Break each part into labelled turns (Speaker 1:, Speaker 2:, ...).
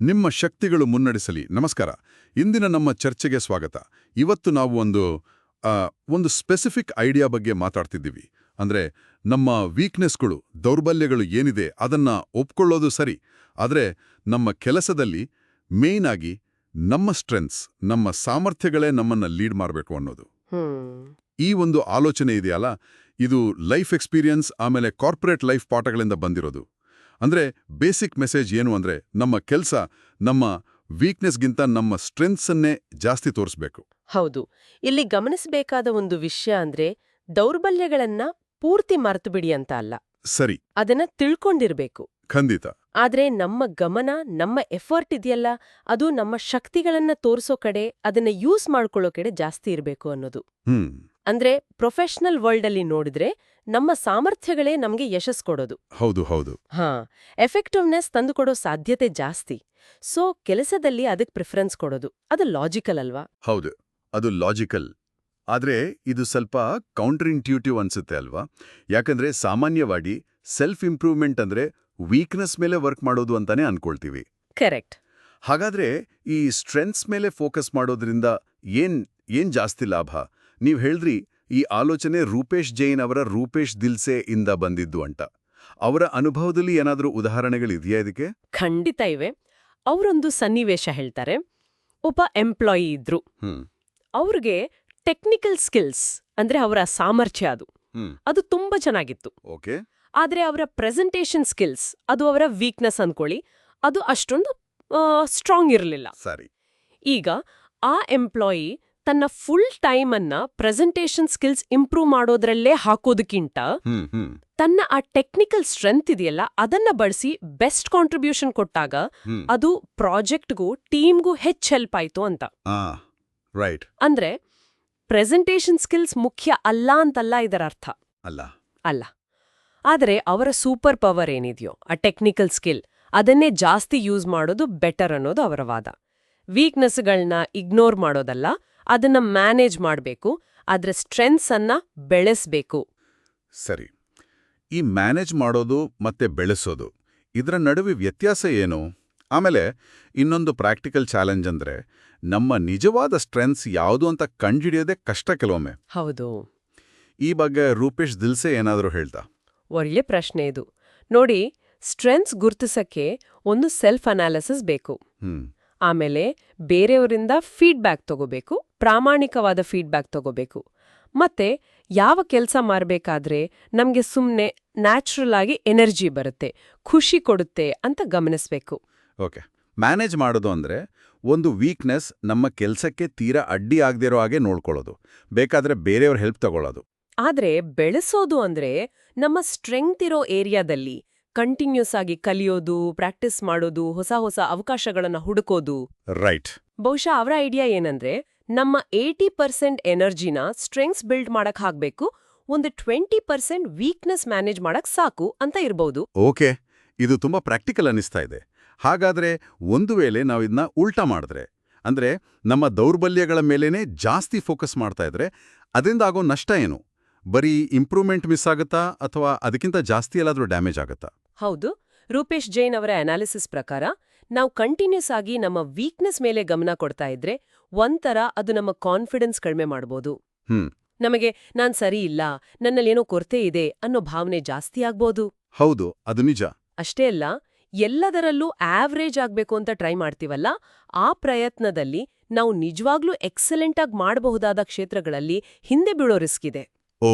Speaker 1: ನಿಮ್ಮ ಶಕ್ತಿಗಳು ಮುನ್ನಡೆಸಲಿ. ನಮಸ್ಕಾರ. ಇಂದಿನ ನಮ್ಮ ಚರ್ಚೆಗೆ ಸ್ವಾಗತ. ಇವತ್ತು ನಾವು ಒಂದು ಒಂದು ಸ್ಪೆಸಿಫಿಕ್ ಐಡಿಯಾ ಬಗ್ಗೆ ಮಾತಾಡ್ತಿದ್ದೀವಿ. ಅಂದ್ರೆ ನಮ್ಮ ವೀಕ್ನೆಸ್ಗಳು ದೌರ್ಬಲ್ಯಗಳು ಏನಿದೆ ಅದನ್ನ ಒಪ್ಕೊಳ್ಳೋದು ಸರಿ. ಆದರೆ ನಮ್ಮ ಕೆಲಸದಲ್ಲಿ ಮೇಯ್ನ್ ಆಗಿ ನಮ್ಮ ಸ್ಟ್ರೆಂತ್ಸ್ ನಮ್ಮ ಸಾಮರ್ಥ್ಯಗಳೇ ನಮ್ಮನ್ನ ಲೀಡ್ ಮಾಡಬೇಕು ಅನ್ನೋದು. ಈ ಒಂದು ಆಲೋಚನೆ ಇದೆಯಲ್ಲ? ಇದು ಲೈಫ್ ಎಕ್ಸ್ಪೀರಿಯನ್ಸ್ ಆಮೇಲೆ ಕಾರ್ಪೊರೇಟ್ ಲೈಫ್ ಪಾಠಗಳಿಂದ ಬಂದಿರೋದು. ಅಂದ್ರೆ ಬೇಸಿಕ್ ಮೆಸೇಜ್ ಏನು ಅಂದ್ರೆ ನಮ್ಮ ಕೆಲಸ ನಮ್ಮ ವೀಕ್ನೆಸ್ಗಿಂತ ನಮ್ಮ ಸ್ಟ್ರೆಂತ್ಸನ್ನೇ ಜಾಸ್ತಿ ತೋರಿಸ್ಬೇಕು.
Speaker 2: ಹೌದು. ಇಲ್ಲಿ ಗಮನಿಸಬೇಕಾದ ಒಂದು ವಿಷಯ ಅಂದ್ರೆ ದೌರ್ಬಲ್ಯಗಳನ್ನ ಪೂರ್ತಿ ಮರೆತು ಬಿಡಿ ಅಂತ ಅಲ್ಲ.
Speaker 1: ಸರಿ.
Speaker 2: ಅದನ್ನ ತಿಳ್ಕೊಂಡಿರ್ಬೇಕು.
Speaker 1: ಖಂಡಿತ.
Speaker 2: ಆದ್ರೆ ನಮ್ಮ ಗಮನ ನಮ್ಮ ಎಫರ್ಟ್ ಇದೆಯಲ್ಲ ಅದು ನಮ್ಮ ಶಕ್ತಿಗಳನ್ನ ತೋರಿಸೋ ಕಡೆ ಅದನ್ನ ಯೂಸ್ ಮಾಡ್ಕೊಳ್ಳೋ ಕಡೆ ಜಾಸ್ತಿ ಇರಬೇಕು ಅನ್ನೋದು.
Speaker 1: ಹ್ಮ್.
Speaker 2: ಅಂದ್ರೆ ಪ್ರೊಫೆಷನಲ್ ವರ್ಲ್ಡ್ ಅಲ್ಲಿ ನೋಡಿದ್ರೆ ನಮ್ಮ ಸಾಮರ್ಥ್ಯಗಳೇ ನಮ್ಗೆ ಯಶಸ್ ಕೊಡೋದು.
Speaker 1: ಹೌದು ಹೌದು.
Speaker 2: ಹಾ ಎಫೆಕ್ಟಿವ್ನೆಸ್ ತಂದುಕೊಡೋ ಸಾಧ್ಯತೆ ಜಾಸ್ತಿ. ಸೊ ಕೆಲಸದಲ್ಲಿ ಅದಕ್ಕೆ ಪ್ರಿಫರೆನ್ಸ್ ಕೊಡೋದು. ಅದು ಲಾಜಿಕಲ್ ಅಲ್ವಾ?
Speaker 1: ಹೌದು ಅದು ಲಾಜಿಕಲ್ ಆದ್ರೆ ಇದು ಸ್ವಲ್ಪ ಕೌಂಟರ್ ಇಂಟ್ಯೂಟಿವ್ ಅನ್ಸುತ್ತೆ ಅಲ್ವಾ? ಯಾಕಂದ್ರೆ ಸಾಮಾನ್ಯವಾಗಿ ಸೆಲ್ಫ್ ಇಂಪ್ರೂವ್ಮೆಂಟ್ ಅಂದ್ರೆ ವೀಕ್ನೆಸ್ ಮೇಲೆ ವರ್ಕ್ ಮಾಡೋದು ಅಂತಾನೆ ಅನ್ಕೊಳ್ತೀವಿ.
Speaker 2: ಕರೆಕ್ಟ್
Speaker 1: ಹಾಗಾದ್ರೆ ಈ ಸ್ಟ್ರೆಂತ್ಸ್ ಮೇಲೆ ಫೋಕಸ್ ಮಾಡೋದ್ರಿಂದ ಏನ್ ಏನ್ ಜಾಸ್ತಿ ಲಾಭ? ನೀವು ಹೇಳಿದ್ರಿ ಈ ಆಲೋಚನೆ ರೂಪೇಶ್ ಜೈನ್ ಅವರ ರೂಪೇಶ್ ದಿಲ್ಸೆ ಇಂದ ಬಂದಿದ್ದು ಅಂತ. ಅವರ ಅನುಭವದಲ್ಲಿ ಏನಾದರೂ ಉದಾಹರಣೆಗಳಿದೆಯಾ ಇದಕ್ಕೆ?
Speaker 2: ಖಂಡಿತ ಇವೆ. ಅವರೊಂದು ಸನ್ನಿವೇಶ ಹೇಳ್ತಾರೆ. ಒಬ್ಬ ಎಂಪ್ಲಾಯಿ ಇದ್ರು. ಅವ್ರಿಗೆ ಟೆಕ್ನಿಕಲ್ ಸ್ಕಿಲ್ಸ್ ಅಂದ್ರೆ ಅವರ ಸಾಮರ್ಥ್ಯ ಅದು. ಅದು ತುಂಬಾ ಚೆನ್ನಾಗಿತ್ತು.
Speaker 1: ಓಕೆ.
Speaker 2: ಆದ್ರೆ ಅವರ ಪ್ರೆಸೆಂಟೇಷನ್ ಸ್ಕಿಲ್ಸ್ ಅದು ಅವರ ವೀಕ್ನೆಸ್ ಅನ್ಕೊಳ್ಳಿ ಅದು ಅಷ್ಟೊಂದು ಸ್ಟ್ರಾಂಗ್ ಇರಲಿಲ್ಲ.
Speaker 1: ಸರಿ.
Speaker 2: ಈಗ ಆ ಎಂಪ್ಲಾಯಿ ತನ್ನ ಫುಲ್ ಟೈಮ್ ಅನ್ನ ಪ್ರೆಸೆಂಟೇಷನ್ ಸ್ಕಿಲ್ಸ್ ಇಂಪ್ರೂವ್ ಮಾಡೋದ್ರಲ್ಲೇ ಹಾಕೋದಕ್ಕಿಂತ ತನ್ನ ಆ ಟೆಕ್ನಿಕಲ್ ಸ್ಟ್ರೆಂತ್ ಇದೆಯಲ್ಲ ಅದನ್ನ ಬಳಸಿ ಬೆಸ್ಟ್ ಕಾಂಟ್ರಿಬ್ಯೂಷನ್ ಕೊಟ್ಟಾಗ ಅದು ಪ್ರಾಜೆಕ್ಟ್ಗೂ ಟೀಮ್ಗೂ ಹೆಚ್ಚು ಹೆಲ್ಪ್ ಆಯ್ತು ಅಂತ.
Speaker 1: ರೈಟ್
Speaker 2: ಅಂದ್ರೆ ಪ್ರೆಸೆಂಟೇಷನ್ ಸ್ಕಿಲ್ಸ್ ಮುಖ್ಯ ಅಲ್ಲ ಅಂತಲ್ಲ ಇದರ ಅರ್ಥ.
Speaker 1: ಅಲ್ಲ.
Speaker 2: ಅಲ್ಲ. ಆದರೆ ಅವರ ಸೂಪರ್ ಪವರ್ ಏನಿದೆಯೋ ಆ ಟೆಕ್ನಿಕಲ್ ಸ್ಕಿಲ್ ಅದನ್ನೇ ಜಾಸ್ತಿ ಯೂಸ್ ಮಾಡೋದು ಬೆಟರ್ ಅನ್ನೋದು ಅವರ ವಾದ. ವೀಕ್ನೆಸ್ಗಳನ್ನ ಇಗ್ನೋರ್ ಮಾಡೋದಲ್ಲ ಅದನ್ನ ಮ್ಯಾನೇಜ್ ಮಾಡಬೇಕು ಅದರ ಸ್ಟ್ರೆಂತ್ಸನ್ನ ಬೆಳೆಸಬೇಕು ಬೆಳೆಸ್ಬೇಕು.
Speaker 1: ಸರಿ. ಈ ಮ್ಯಾನೇಜ್ ಮಾಡೋದು ಮತ್ತೆ ಬೆಳೆಸೋದು ಇದರ ನಡುವೆ ವ್ಯತ್ಯಾಸ ಏನು? ಆಮೇಲೆ ಇನ್ನೊಂದು ಪ್ರಾಕ್ಟಿಕಲ್ ಚಾಲೆಂಜ್ ಅಂದ್ರೆ ನಮ್ಮ ನಿಜವಾದ ಸ್ಟ್ರೆಂತ್ಸ್ ಯಾವುದು ಅಂತ ಕಂಡುಹಿಡಿಯೋದೇ ಕಷ್ಟ ಕೆಲವೊಮ್ಮೆ.
Speaker 2: ಹೌದು.
Speaker 1: ಈ ಬಗ್ಗೆ ರೂಪೇಶ್ ದಿಲ್ಸೆ ಏನಾದರೂ ಹೇಳ್ತಾ?
Speaker 2: ಒಳ್ಳೆ ಪ್ರಶ್ನೆ ಇದು. ನೋಡಿ ಸ್ಟ್ರೆಂತ್ಸ್ ಗುರುತಿಸಕ್ಕೆ ಒಂದು ಸೆಲ್ಫ್ ಅನಾಲಿಸಿಸ್ ಬೇಕು.
Speaker 1: ಹ್ಮ್.
Speaker 2: ಆಮೇಲೆ ಬೇರೆಯವರಿಂದ ಫೀಡ್ಬ್ಯಾಕ್ ತಗೋಬೇಕು ಪ್ರಾಮಾಣಿಕವಾದ ಫೀಡ್ಬ್ಯಾಕ್ ತಗೋಬೇಕು. ಮತ್ತೆ ಯಾವ ಕೆಲಸ ಮಾಡಬೇಕಾದ್ರೆ ನಮಗೆ ಸುಮ್ಮನೆ ನ್ಯಾಚುರಲ್ ಆಗಿ ಎನರ್ಜಿ ಬರುತ್ತೆ ಖುಷಿ ಕೊಡುತ್ತೆ ಅಂತ ಗಮನಿಸಬೇಕು.
Speaker 1: ಓಕೆ ಮ್ಯಾನೇಜ್ ಮಾಡೋದು ಅಂದ್ರೆ ಒಂದು ವೀಕ್ನೆಸ್ ನಮ್ಮ ಕೆಲಸಕ್ಕೆ ತೀರಾ ಅಡ್ಡಿ ಆಗದಿರೋ ಹಾಗೆ ನೋಡ್ಕೊಳ್ಳೋದು ಬೇಕಾದ್ರೆ ಬೇರೆಯವ್ರ ಹೆಲ್ಪ್ ತಗೊಳ್ಳೋದು.
Speaker 2: ಆದ್ರೆ ಬೆಳೆಸೋದು ಅಂದ್ರೆ ನಮ್ಮ ಸ್ಟ್ರೆಂಗ್ತ್ ಇರೋ ಏರಿಯಾದಲ್ಲಿ ಕಂಟಿನ್ಯೂಸ್ ಆಗಿ ಕಲಿಯೋದು ಪ್ರಾಕ್ಟೀಸ್ ಮಾಡೋದು ಹೊಸ ಹೊಸ ಅವಕಾಶಗಳನ್ನು ಹುಡುಕೋದು.
Speaker 1: ರೈಟ್
Speaker 2: ಬಹುಶಃ ಅವರ ಐಡಿಯಾ ಏನಂದ್ರೆ ನಮ್ಮ ಏಯ್ಟಿ ಪರ್ಸೆಂಟ್ ಎನರ್ಜಿನ ಸ್ಟ್ರೆಂಗ್ಸ್ ಬಿಲ್ಡ್ ಮಾಡಕ್ ಹಾಕ್ಬೇಕು ಒಂದು ಟ್ವೆಂಟಿ ಪರ್ಸೆಂಟ್ ವೀಕ್ನೆಸ್ ಮ್ಯಾನೇಜ್ ಮಾಡಕ್ ಸಾಕು ಅಂತ ಇರಬಹುದು
Speaker 1: ಓಕೆ ಇದು ತುಂಬಾ ಪ್ರಾಕ್ಟಿಕಲ್ ಅನಿಸ್ತಾ ಇದೆ. ಹಾಗಾದ್ರೆ ಒಂದು ವೇಳೆ ನಾವು ಇದನ್ನ ಉಲ್ಟಾ ಮಾಡಿದ್ರೆ ಅಂದ್ರೆ ನಮ್ಮ ದೌರ್ಬಲ್ಯಗಳ ಮೇಲೇನೆ ಜಾಸ್ತಿ ಫೋಕಸ್ ಮಾಡ್ತಾ ಇದ್ರೆ ಅದರಿಂದ ಆಗೋ ನಷ್ಟ ಏನು? ಬರೀ ಇಂಪ್ರೂವ್ಮೆಂಟ್ ಮಿಸ್ ಆಗುತ್ತಾ ಅಥವಾ ಅದಕ್ಕಿಂತ ಜಾಸ್ತಿ ಎಲ್ಲಾದರೂ ಡ್ಯಾಮೇಜ್ ಆಗುತ್ತಾ?
Speaker 2: ಹೌದು ರೂಪೇಶ್ ಜೈನ್ ಅವರ ಅನಾಲಿಸಿಸ್ ಪ್ರಕಾರ ನಾವು ಕಂಟಿನ್ಯೂಸ್ ಆಗಿ ನಮ್ಮ ವೀಕ್ನೆಸ್ ಮೇಲೆ ಗಮನ ಕೊಡ್ತಾ ಇದ್ರೆ ಒಂಥರ ಅದು ನಮ್ಮ ಕಾನ್ಫಿಡೆನ್ಸ್ ಕಡಿಮೆ ಮಾಡ್ಬೋದು. ನಮಗೆ ನಾನ್ ಸರಿ ಇಲ್ಲ ನನ್ನಲ್ಲೇನೋ ಕೊರತೆ ಇದೆ ಅನ್ನೋ ಭಾವನೆ ಜಾಸ್ತಿ ಆಗ್ಬೋದು.
Speaker 1: ಹೌದು ಅದು ನಿಜ.
Speaker 2: ಅಷ್ಟೇ ಅಲ್ಲ ಎಲ್ಲದರಲ್ಲೂ ಆವ್ರೇಜ್ ಆಗ್ಬೇಕು ಅಂತ ಟ್ರೈ ಮಾಡ್ತೀವಲ್ಲ ಆ ಪ್ರಯತ್ನದಲ್ಲಿ ನಾವು ನಿಜವಾಗ್ಲೂ ಎಕ್ಸಲೆಂಟ್ ಆಗಿ ಮಾಡಬಹುದಾದ ಕ್ಷೇತ್ರಗಳಲ್ಲಿ ಹಿಂದೆ ಬೀಳೋ ರಿಸ್ಕ್ ಇದೆ.
Speaker 1: ಓ.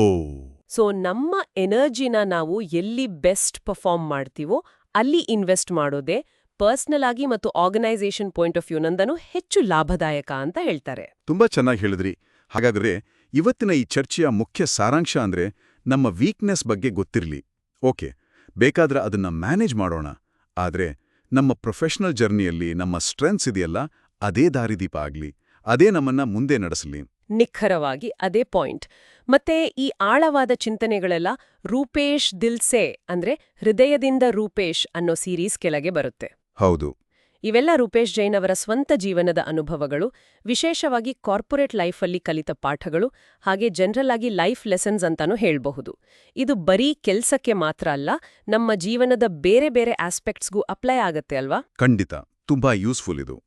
Speaker 2: ಸೊ ನಮ್ಮ ಎನರ್ಜಿನ ನಾವು ಎಲ್ಲಿ ಬೆಸ್ಟ್ ಪರ್ಫಾರ್ಮ್ ಮಾಡ್ತೀವೋ ಅಲ್ಲಿ ಇನ್ವೆಸ್ಟ್ ಮಾಡೋದೇ ಪರ್ಸನಲ್ ಆಗಿ ಮತ್ತು ಆರ್ಗನೈಸೇಷನ್ ಪಾಯಿಂಟ್ ಆಫ್ ವ್ಯೂನಂದನೂ ಹೆಚ್ಚು ಲಾಭದಾಯಕ ಅಂತ ಹೇಳ್ತಾರೆ.
Speaker 1: ತುಂಬಾ ಚೆನ್ನಾಗಿ ಹೇಳಿದ್ರಿ. ಹಾಗಾದ್ರೆ ಇವತ್ತಿನ ಈ ಚರ್ಚೆಯ ಮುಖ್ಯ ಸಾರಾಂಶ ಅಂದ್ರೆ ನಮ್ಮ ವೀಕ್ನೆಸ್ ಬಗ್ಗೆ ಗೊತ್ತಿರಲಿ. ಓಕೆ, ಬೇಕಾದ್ರೆ ಅದನ್ನ ಮ್ಯಾನೇಜ್ ಮಾಡೋಣ. ಆದ್ರೆ ನಮ್ಮ ಪ್ರೊಫೆಷನಲ್ ಜರ್ನಿಯಲ್ಲಿ ನಮ್ಮ ಸ್ಟ್ರೆಂತ್ಸ್ ಇದೆಯಲ್ಲ, ಅದೇ ದಾರಿದೀಪ ಆಗಲಿ. ಅದೇ ನಮ್ಮನ್ನ ಮುಂದೆ ನಡೆಸಲಿ.
Speaker 2: ನಿಖರವಾಗಿ ಅದೇ ಪಾಯಿಂಟ್. ಮತ್ತೆ ಈ ಆಳವಾದ ಚಿಂತನೆಗಳೆಲ್ಲ ರೂಪೇಶ್ ದಿಲ್ಸೆ ಅಂದ್ರೆ ಹೃದಯದಿಂದ ರೂಪೇಶ್ ಅನ್ನೋ ಸೀರೀಸ್ ಕೆಳಗೆ ಬರುತ್ತೆ.
Speaker 1: ಹೌದು.
Speaker 2: ಇವೆಲ್ಲ ರೂಪೇಶ್ ಜೈನ್ ಅವರ ಸ್ವಂತ ಜೀವನದ ಅನುಭವಗಳು ವಿಶೇಷವಾಗಿ ಕಾರ್ಪೊರೇಟ್ ಲೈಫಲ್ಲಿ ಕಲಿತ ಪಾಠಗಳು ಹಾಗೆ ಜನರಲ್ ಆಗಿ ಲೈಫ್ ಲೆಸನ್ಸ್ ಅಂತಾನೂ ಹೇಳಬಹುದು. ಇದು ಬರೀ ಕೆಲ್ಸಕ್ಕೆ ಮಾತ್ರ ಅಲ್ಲ ನಮ್ಮ ಜೀವನದ ಬೇರೆ ಬೇರೆ ಆಸ್ಪೆಕ್ಟ್ಸ್ಗೂ ಅಪ್ಲೈ ಆಗತ್ತೆ ಅಲ್ವಾ?
Speaker 1: ಖಂಡಿತ. ತುಂಬಾ ಯೂಸ್ಫುಲ್ ಇದು.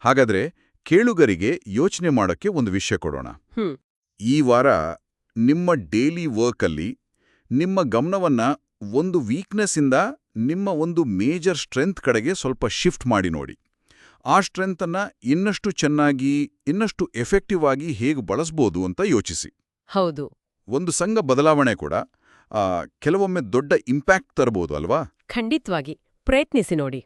Speaker 1: ಹಾಗಾದ್ರೆ ಕೇಳುಗರಿಗೆ ಯೋಚನೆ ಮಾಡೋಕ್ಕೆ ಒಂದು ವಿಷಯ ಕೊಡೋಣ. ಈ ವಾರ ನಿಮ್ಮ ಡೇಲಿ ವರ್ಕಲ್ಲಿ ನಿಮ್ಮ ಗಮನವನ್ನ ಒಂದು ವೀಕ್ನೆಸ್ಸಿಂದ ನಿಮ್ಮ ಒಂದು ಮೇಜರ್ ಸ್ಟ್ರೆಂತ್ ಕಡೆಗೆ ಸ್ವಲ್ಪ ಶಿಫ್ಟ್ ಮಾಡಿ ನೋಡಿ. ಆ ಸ್ಟ್ರೆಂತನ್ನ ಇನ್ನಷ್ಟು ಚೆನ್ನಾಗಿ ಇನ್ನಷ್ಟು ಎಫೆಕ್ಟಿವ್ ಆಗಿ ಹೇಗೆ ಬಳಸ್ಬೋದು ಅಂತ ಯೋಚಿಸಿ.
Speaker 2: ಹೌದು.
Speaker 1: ಒಂದು ಸಂಘ ಬದಲಾವಣೆ ಕೂಡ ಕೆಲವೊಮ್ಮೆ ದೊಡ್ಡ ಇಂಪ್ಯಾಕ್ಟ್ ತರಬಹುದು ಅಲ್ವಾ?
Speaker 2: ಖಂಡಿತವಾಗಿ. ಪ್ರಯತ್ನಿಸಿ ನೋಡಿ.